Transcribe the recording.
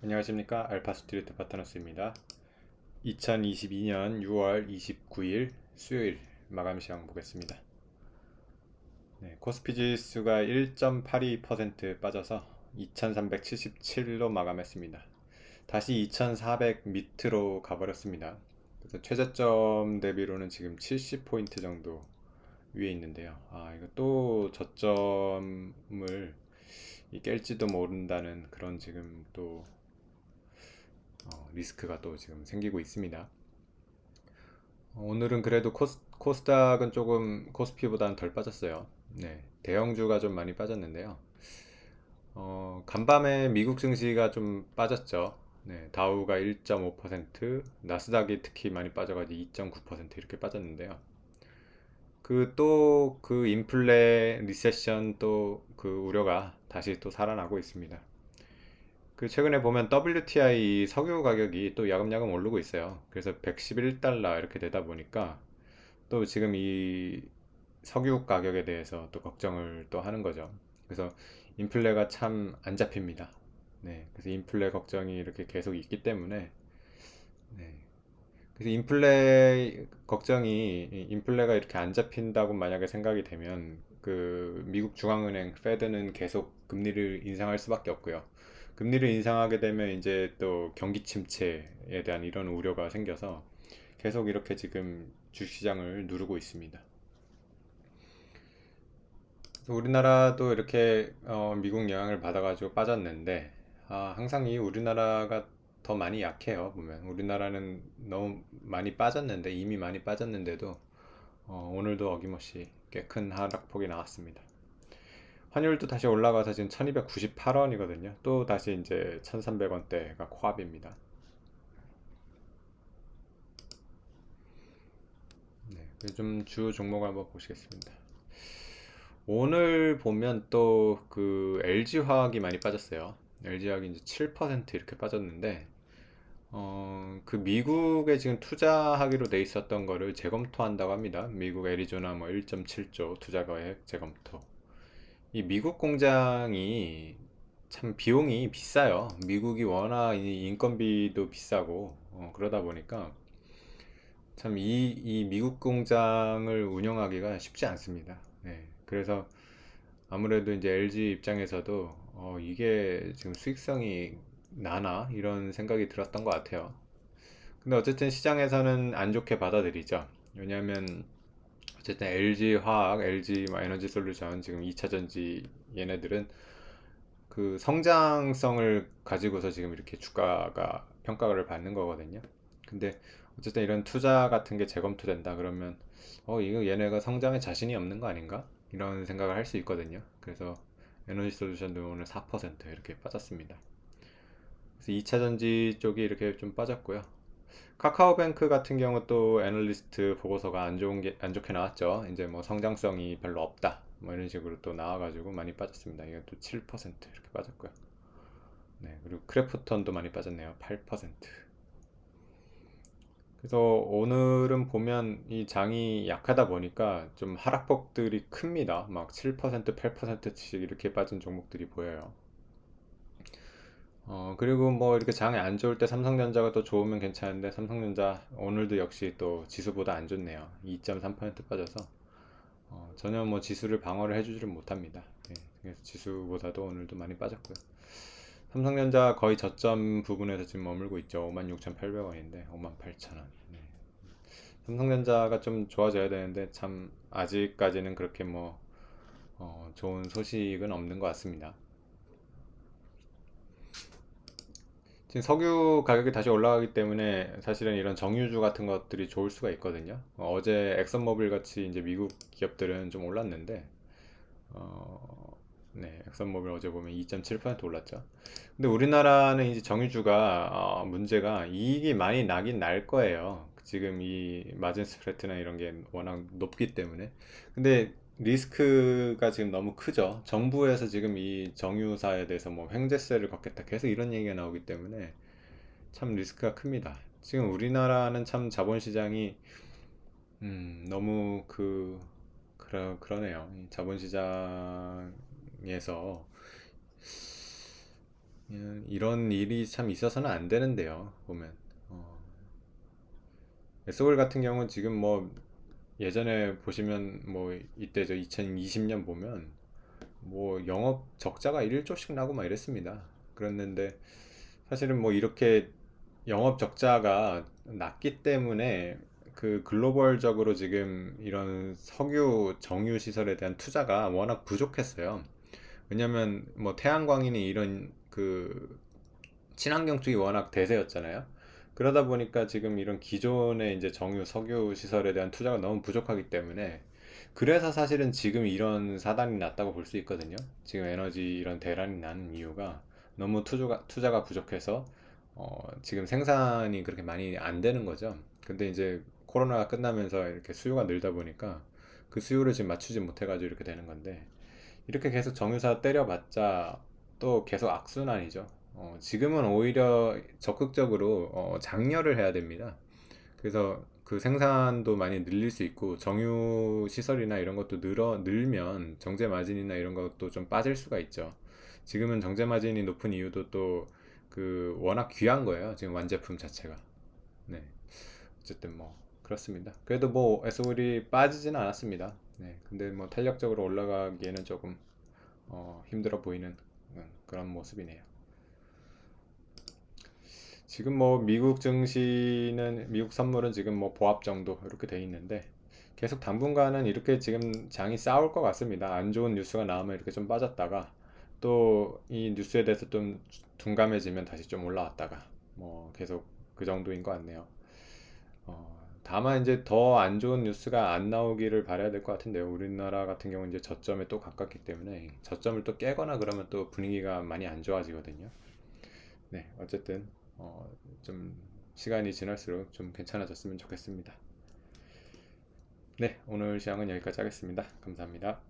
안녕하십니까. 알파 스트리트 파트너스입니다. 2022년 6월 29일 수요일 마감 시황 보겠습니다. 네, 코스피 지수가 1.82% 빠져서 2377로 마감했습니다. 다시 2400 밑으로 가버렸습니다. 그래서 최저점 대비로는 지금 70포인트 정도 위에 있는데요. 아 이거 또 저점을 깰지도 모른다는 그런 지금 또 어, 리스크가 또 지금 생기고 있습니다. 어, 오늘은 그래도 코스, 코스닥은 조금 코스피보다는 덜 빠졌어요. 네, 대형주가 좀 많이 빠졌는데요. 어, 간밤에 미국 증시가 좀 빠졌죠. 네, 다우가 1.5%, 나스닥이 특히 많이 빠져가지고 2.9% 이렇게 빠졌는데요. 그 또그 인플레 리세션 또 그 우려가 다시 또 살아나고 있습니다. 그 최근에 보면 WTI 석유 가격이 또 야금야금 오르고 있어요. 그래서 111달러 이렇게 되다 보니까 또 지금 이 석유 가격에 대해서 또 걱정을 또 하는 거죠. 그래서 인플레가 참 안 잡힙니다. 네. 그래서 인플레 걱정이 이렇게 계속 있기 때문에 네. 그래서 인플레 걱정이 인플레가 이렇게 안 잡힌다고 만약에 생각이 되면 그 미국 중앙은행 페드는 계속 금리를 인상할 수밖에 없고요. 금리를 인상하게 되면 이제 또 경기 침체에 대한 이런 우려가 생겨서 계속 이렇게 지금 주시장을 누르고 있습니다. 우리나라도 이렇게 어, 미국 영향을 받아가지고 빠졌는데 아, 항상 이 우리나라가 더 많이 약해요 보면 우리나라는 너무 많이 빠졌는데 이미 많이 빠졌는데도 어, 오늘도 어김없이 꽤 큰 하락폭이 나왔습니다. 환율도 다시 올라가서 지금 1298원이거든요. 또 다시 이제 1300원대가 코앞입니다. 네, 좀주 종목을 한번 보시겠습니다. 오늘 보면 또 그 LG화학이 많이 빠졌어요. LG화학이 이제 7% 이렇게 빠졌는데, 어, 그 미국에 지금 투자하기로 돼 있었던 거를 재검토한다고 합니다. 미국 애리조나 뭐 1.7조 투자 계획 재검토. 이 미국 공장이 참 비용이 비싸요. 미국이 워낙 이 인건비도 비싸고 어, 그러다 보니까 참 이, 이 미국 공장을 운영하기가 쉽지 않습니다. 네. 그래서 아무래도 이제 LG 입장에서도 어, 이게 지금 수익성이 나나 이런 생각이 들었던 것 같아요. 근데 어쨌든 시장에서는 안 좋게 받아들이죠. 왜냐하면 어쨌든 LG 화학, LG 뭐 에너지 솔루션 지금 2차 전지 얘네들은 그 성장성을 가지고서 지금 이렇게 주가가 평가를 받는 거거든요. 근데 어쨌든 이런 투자 같은 게 재검토된다 그러면 어 이거 얘네가 성장에 자신이 없는 거 아닌가? 이런 생각을 할 수 있거든요. 그래서 에너지 솔루션도 오늘 4% 이렇게 빠졌습니다. 그래서 2차 전지 쪽이 이렇게 좀 빠졌고요. 카카오뱅크 같은 경우 또 애널리스트 보고서가 안 좋은 게 안 좋게 나왔죠. 이제 뭐 성장성이 별로 없다. 뭐 이런 식으로 또 나와가지고 많이 빠졌습니다. 또7% 이렇게 빠졌고요. 네, 그리고 크래프톤도 많이 빠졌네요. 8%. 그래서 오늘은 보면 이 장이 약하다 보니까 좀 하락폭들이 큽니다. 막 7%, 8%씩 이렇게 빠진 종목들이 보여요. 어, 그리고 뭐 이렇게 장이 안 좋을 때 삼성전자가 또 좋으면 괜찮은데 삼성전자 오늘도 역시 또 지수보다 안 좋네요. 2.3% 빠져서 어, 전혀 뭐 지수를 방어를 해주지를 못합니다. 예, 그래서 지수보다도 오늘도 많이 빠졌고요. 삼성전자 거의 저점 부분에서 지금 머물고 있죠. 56,800원인데 58,000원. 네. 삼성전자가 좀 좋아져야 되는데 참 아직까지는 그렇게 뭐 어, 좋은 소식은 없는 것 같습니다. 지금 석유 가격이 다시 올라가기 때문에 사실은 이런 정유주 같은 것들이 좋을 수가 있거든요. 어, 어제 엑선모빌 같이 이제 미국 기업들은 좀 올랐는데, 어, 네, 엑선모빌 어제 보면 2.7% 올랐죠. 근데 우리나라는 이제 정유주가 어, 문제가 이익이 많이 나긴 날 거예요. 지금 이 마진 스프레드나 이런 게 워낙 높기 때문에. 근데 리스크가 지금 너무 크죠. 정부에서 지금 이 정유사에 대해서 뭐 횡재세를 걷겠다 계속 이런 얘기가 나오기 때문에 참 리스크가 큽니다. 지금 우리나라는 참 자본시장이 음, 너무 그 그러, 그러네요. 자본시장에서 음, 이런 일이 참 있어서는 안 되는데요. 보면 어, 소울 같은 경우는 지금 뭐 예전에 보시면 뭐 이때죠 2020년 보면 뭐 영업 적자가 1조씩 나고 막 이랬습니다. 그랬는데 사실은 뭐 이렇게 영업 적자가 났기 때문에 그 글로벌적으로 지금 이런 석유 정유 시설에 대한 투자가 워낙 부족했어요. 왜냐면 뭐 태양광이니 이런 그 친환경 쪽이 워낙 대세였잖아요. 그러다 보니까 지금 이런 기존의 이제 정유, 석유 시설에 대한 투자가 너무 부족하기 때문에 그래서 사실은 지금 이런 사단이 났다고 볼 수 있거든요. 지금 에너지 이런 대란이 나는 이유가 너무 투자가, 투자가 부족해서 어, 지금 생산이 그렇게 많이 안 되는 거죠. 근데 이제 코로나가 끝나면서 이렇게 수요가 늘다 보니까 그 수요를 지금 맞추지 못해가지고 이렇게 되는 건데 이렇게 계속 정유사 때려봤자 또 계속 악순환이죠. 어, 지금은 오히려 적극적으로 어, 장려를 해야 됩니다. 그래서 그 생산도 많이 늘릴 수 있고 정유 시설이나 이런 것도 늘어 늘면 정제 마진이나 이런 것도 좀 빠질 수가 있죠. 지금은 정제 마진이 높은 이유도 또 그 워낙 귀한 거예요. 지금 완제품 자체가. 네. 어쨌든 뭐 그렇습니다. 그래도 뭐 SOL이 빠지지는 않았습니다. 네. 근데 뭐 탄력적으로 올라가기에는 조금 어, 힘들어 보이는 음, 그런 모습이네요. 지금 뭐 미국 증시는 미국 선물은 지금 뭐 보합 정도 이렇게 돼 있는데 계속 당분간은 이렇게 지금 장이 싸울 것 같습니다. 안 좋은 뉴스가 나오면 이렇게 좀 빠졌다가 또 이 뉴스에 대해서 좀 둔감해지면 다시 좀 올라왔다가 뭐 계속 그 정도인 것 같네요. 어, 다만 이제 더 안 좋은 뉴스가 안 나오기를 바라야 될 것 같은데요. 우리나라 같은 경우는 이제 저점에 또 가깝기 때문에 저점을 또 깨거나 그러면 또 분위기가 많이 안 좋아지거든요. 네, 어쨌든 어, 좀 시간이 지날수록 좀 괜찮아졌으면 좋겠습니다. 네, 오늘 시황은 여기까지 하겠습니다. 감사합니다.